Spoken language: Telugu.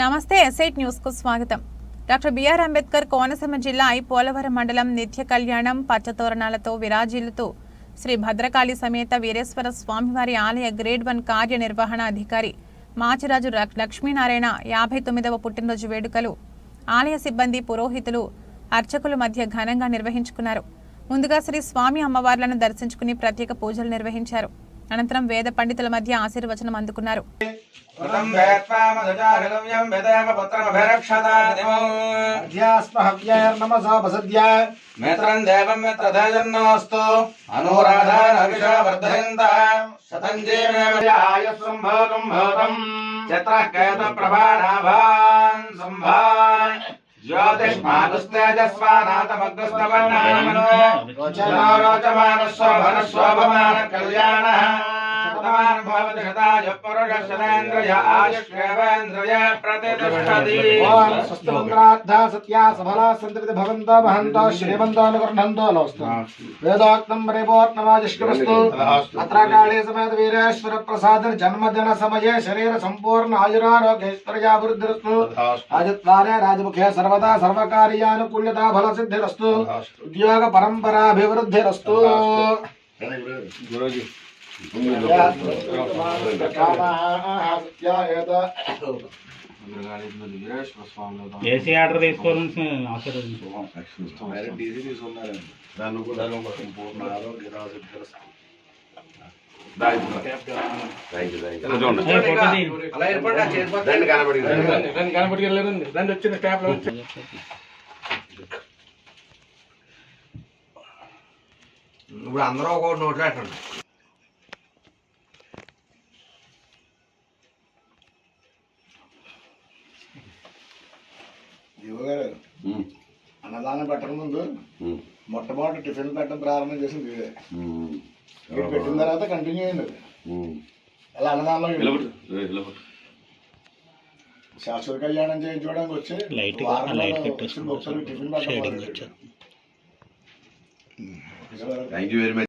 నమస్తే ఎస్ఐట్ న్యూస్కు స్వాగతం. డాక్టర్ బిఆర్ అంబేద్కర్ కోనసీమ జిల్లా ఐ పోలవరం మండలం నిత్య కళ్యాణం పచ్చతోరణాలతో విరాజిల్లుతూ శ్రీ భద్రకాళి సమేత వీరేశ్వర స్వామివారి ఆలయ గ్రేడ్ వన్ కార్యనిర్వహణ అధికారి మాచిరాజు లక్ష్మీనారాయణ యాభై తొమ్మిదవ పుట్టినరోజు వేడుకలు ఆలయ సిబ్బంది పురోహితులు అర్చకుల మధ్య ఘనంగా నిర్వహించుకున్నారు. ముందుగా శ్రీ స్వామి అమ్మవార్లను దర్శించుకుని ప్రత్యేక పూజలు నిర్వహించారు. అనంతరం వేద పండితుల మధ్య ఆశీర్వచనం అందుకున్నారు. వేత్వా జ్యోతిష్మానుస్తేజస్వానాథమగ్రస్తవర్ణామనో రోచనో రోచమానస్వభనస్వభమాన కళ్యాణः శతమాన్ భవతి శతాయ పురుషశతేంద్రియ ఆయుష్యేవేంద్రియ ప్రతిష్టతి ఓం స్వస్తిమంత్రార్థ సత్యా సఫలా సంతృప్తి భవంతో మహంతో శ్రీమంతో అనుగృహంతో లోస్తు వేదోక్తం పరిపూర్ణమాజిష్కమస్తు అత్ర కాళీ సమేత వీరేశ్వర ప్రసాద జన్మదిన సమయే శరీర సంపూర్ణ ఆయురారోగ్యైశ్వర్యాభివృద్ధిరస్తు రాజద్వారే రాజముఖే సర్వదా సర్వకార్యానుకూల్యతా ఫల సిద్ధిరస్తు ఉద్యోగ పరంపరాభివృద్ధిరస్తు ఏసీ ఆర్డర్ తీసుకోవాలని ఆశీర్వదించు ఇప్పుడు అందరూ ఒక్కొక్కటి నోట్లో యువగారు అన్నదానం పెట్టక ముందు మొట్టమొదటి టిఫిన్ పెట్టడం ప్రారంభం చేసింది వీడే వీడు పెట్టిన తర్వాత కంటిన్యూ అయింది. అలా అన్నదానంలో శాశ్వత కళ్యాణం చేయించుకోవడానికి వచ్చి వారంలో టిఫిన్ పెట్టడం. Thank you very much